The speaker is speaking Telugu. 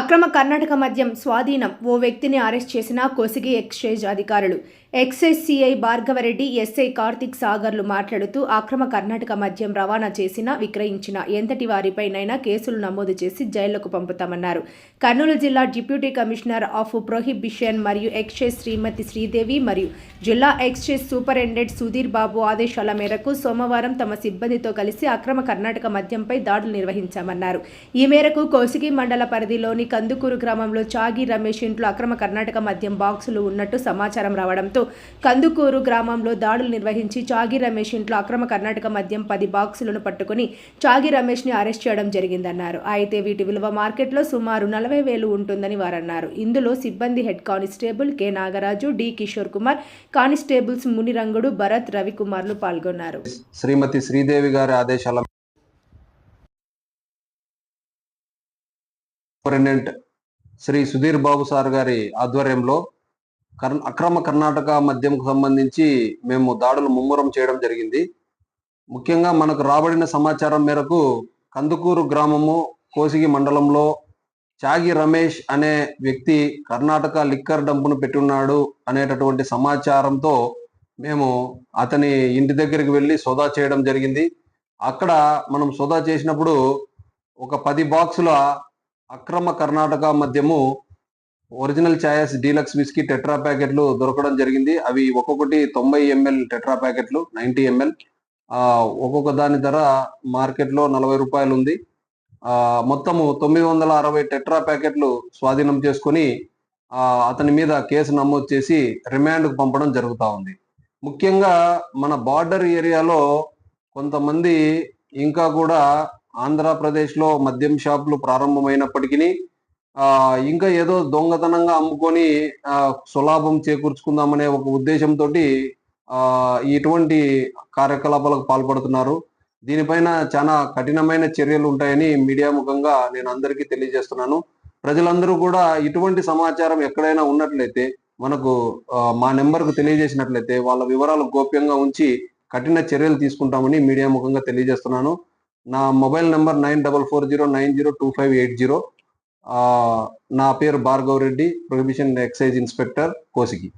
అక్రమ కర్ణాటక మద్యం స్వాధీనం. ఓ వ్యక్తిని అరెస్ట్ చేసిన కోసిగి ఎక్స్చేంజ్ అధికారులు. ఎక్స్ఎస్సీఐ సిఐ భార్గవరెడ్డి ఎస్ఐ కార్తిక్ సాగర్లు మాట్లాడుతూ అక్రమ కర్ణాటక మద్యం రవాణా చేసిన విక్రయించిన ఎంతటి వారిపైనైనా కేసులు నమోదు చేసి జైళ్ళకు పంపుతామన్నారు. కర్నూలు జిల్లా డిప్యూటీ కమిషనర్ ఆఫ్ ప్రొహిబిషన్ మరియు ఎక్సైజ్ శ్రీమతి శ్రీదేవి మరియు జిల్లా ఎక్సైజ్ సూపరింటెండెంట్ సుధీర్ బాబు ఆదేశాల మేరకు సోమవారం తమ సిబ్బందితో కలిసి అక్రమ కర్ణాటక మద్యంపై దాడులు నిర్వహించామన్నారు. ఈ మేరకు కోసిగి మండల పరిధిలోని కందుకూరు గ్రామంలో చాగి రమేష్ ఇంట్లో అక్రమ కర్ణాటక మద్యం బాక్సులు ఉన్నట్టు సమాచారం రావడంతో కందుకూరు గ్రామంలో దాడులు నిర్వహించి చాగి రమేష్ ఇంట్లో అక్రమ కర్ణాటక మద్యం పది బాక్సులను పట్టుకుని చాగి రమేష్ని అరెస్ట్ చేయడం జరిగిందన్నారు. అయితే వీటి విలువ మార్కెట్లో సుమారు నలభై వేలు ఉంటుందని వారన్నారు. ఇందులో సిబ్బంది head constable K. Nagaraju D. Kishore Kumar constables Munirangudu Bharat రవికుమార్లు పాల్గొన్నారు. శ్రీమతి శ్రీదేవి గారి ఆదేశాల సూపరింటెండెంట్ శ్రీ సుధీర్ బాబు సార్ గారి ఆధ్వర్యంలో అక్రమ కర్ణాటక మద్యంకు సంబంధించి మేము దాడులు ముమ్మరం చేయడం జరిగింది. ముఖ్యంగా మనకు రాబడిన సమాచారం మేరకు కందుకూరు గ్రామము కోసిగి మండలంలో చాగి రమేష్ అనే వ్యక్తి కర్ణాటక లిక్కర్ డంపును పెట్టున్నాడు అనేటటువంటి సమాచారంతో మేము అతని ఇంటి దగ్గరికి వెళ్ళి సోదా చేయడం జరిగింది. అక్కడ మనం సోదా చేసినప్పుడు ఒక పది బాక్సుల అక్రమ కర్ణాటక మద్యము original choice deluxe whisky tetra ప్యాకెట్లు దొరకడం జరిగింది. అవి ఒక్కొక్కటి తొంభై ఎంఎల్ టెట్రా ప్యాకెట్లు నైంటీ ఎంఎల్. ఒక్కొక్క దాని ధర మార్కెట్లో నలభై రూపాయలు ఉంది. మొత్తము తొమ్మిది వందల అరవై టెట్రా ప్యాకెట్లు స్వాధీనం చేసుకొని అతని మీద కేసు నమోదు చేసి రిమాండ్కు పంపడం జరుగుతూ ఉంది. ముఖ్యంగా మన బార్డర్ ఏరియాలో కొంతమంది ఇంకా కూడా ఆంధ్రప్రదేశ్లో మద్యం షాపులు ప్రారంభమైనప్పటికీ ఇంకా ఏదో దొంగతనంగా అమ్ముకొని ఆ, సులాభం చేకూర్చుకుందామనే ఒక ఉద్దేశంతో ఆ ఇటువంటి కార్యకలాపాలకు పాల్పడుతున్నారు. దీనిపైన చాలా కఠినమైన చర్యలు ఉంటాయని మీడియా ముఖంగా నేను అందరికీ తెలియజేస్తున్నాను. ప్రజలందరూ కూడా ఇటువంటి సమాచారం ఎక్కడైనా ఉన్నట్లయితే మనకు మా నెంబర్కు తెలియజేసినట్లయితే వాళ్ళ వివరాలు గోప్యంగా ఉంచి కఠిన చర్యలు తీసుకుంటామని మీడియా ముఖంగా తెలియజేస్తున్నాను. నా mobile number nine double four zero nine zero two five eight zero. నా పేరు Bhargav Reddy prohibition excise inspector Kosigi.